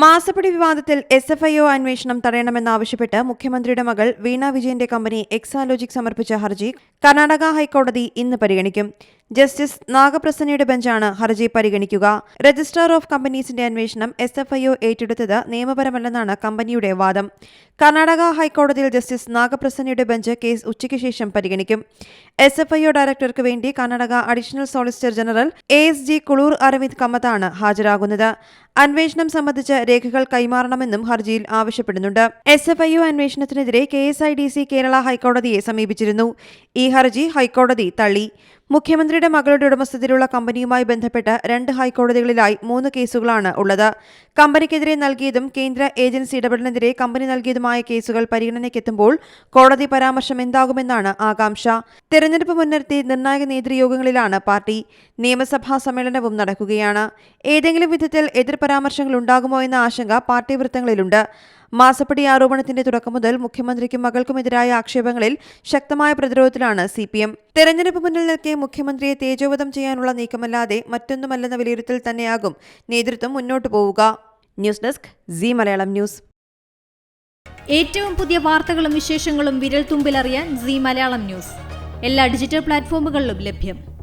മാസപ്പടി വിവാദത്തിൽ S F I O അന്വേഷണം തടയണമെന്നാവശ്യപ്പെട്ട് മുഖ്യമന്ത്രിയുടെ മകൾ വീണ വിജയന്റെ കമ്പനി എക്സാലോജിക് സമർപ്പിച്ച ഹർജി കർണാടക ഹൈക്കോടതി ഇന്ന് പരിഗണിക്കും. ജസ്റ്റിസ് നാഗപ്രസന്നയുടെ ബെഞ്ചാണ് ഹർജി പരിഗണിക്കുക. രജിസ്ട്രാർ ഓഫ് കമ്പനീസിന്റെ അന്വേഷണം എസ് എഫ് ഐ ഒ ഏറ്റെടുത്തത് നിയമപരമല്ലെന്നാണ് കമ്പനിയുടെ വാദം. കർണാടക ഹൈക്കോടതിയിൽ ജസ്റ്റിസ് നാഗപ്രസന്നയുടെ ബെഞ്ച് കേസ് ഉച്ചയ്ക്ക് ശേഷം പരിഗണിക്കും. എസ് എഫ് ഐ ഒ ഡയറക്ടർക്ക് വേണ്ടി Karnataka additional solicitor general A S G Kulur Aravind കമ്മത്താണ് ഹാജരാകുന്നത്. അന്വേഷണം സംബന്ധിച്ച് രേഖകൾ കൈമാറണമെന്നും ഹർജിയിൽ ആവശ്യപ്പെടുന്നുണ്ട്. S F I O അന്വേഷണത്തിനെതിരെ K S I D C Kerala ഹൈക്കോടതിയെ സമീപിച്ചിരുന്നു. ഈ ഹർജി ഹൈക്കോടതി തള്ളി. മുഖ്യമന്ത്രിയുടെ മകളുടെ ഉടമസ്ഥതയിലുള്ള കമ്പനിയുമായി ബന്ധപ്പെട്ട് രണ്ട് ഹൈക്കോടതികളിലായി മൂന്ന് കേസുകളാണ് ഉള്ളത്. കമ്പനിക്കെതിരെ നൽകിയതും കേന്ദ്ര ഏജൻസി ഇടപെടലിനെതിരെ കമ്പനി നൽകിയതുമായ കേസുകൾ പരിഗണനയ്ക്കെത്തുമ്പോൾ കോടതി പരാമർശം എന്താകുമെന്നാണ് ആകാംക്ഷ. തെരഞ്ഞെടുപ്പ് മുൻനിർത്തി നിർണായക നേതൃയോഗങ്ങളിലാണ് പാർട്ടി. നിയമസഭാ സമ്മേളനവും നടക്കുകയാണ്. ഏതെങ്കിലും വിധത്തിൽ എതിർ പരാമർശങ്ങൾ ഉണ്ടാകുമോ എന്ന ആശങ്ക പാർട്ടി വൃത്തങ്ങളിലുണ്ട്. മാസപ്പടി ആരോപണത്തിന്റെ തുടക്കം മുതൽ മുഖ്യമന്ത്രിക്കും മകൾക്കുമെതിരായ ആക്ഷേപങ്ങളിൽ ശക്തമായ പ്രതിരോധത്തിലാണ് സി പി എം. തെരഞ്ഞെടുപ്പ് മുന്നിൽ നിൽക്കെ മുഖ്യമന്ത്രിയെ തേജോവധം ചെയ്യാനുള്ള നീക്കമല്ലാതെ മറ്റൊന്നുമല്ലെന്ന വിലയിരുത്തൽ തന്നെയാകും നേതൃത്വം മുന്നോട്ടു പോവുക. News desk C Malayalam news. ഏറ്റവും പുതിയ വാർത്തകളും വിശേഷങ്ങളും വിരൽ തുമ്പിലറിയാൻ സി മലയാളം ന്യൂസ്. എല്ലാ ഡിജിറ്റൽ പ്ലാറ്റ്ഫോമുകളിലും ലഭ്യം.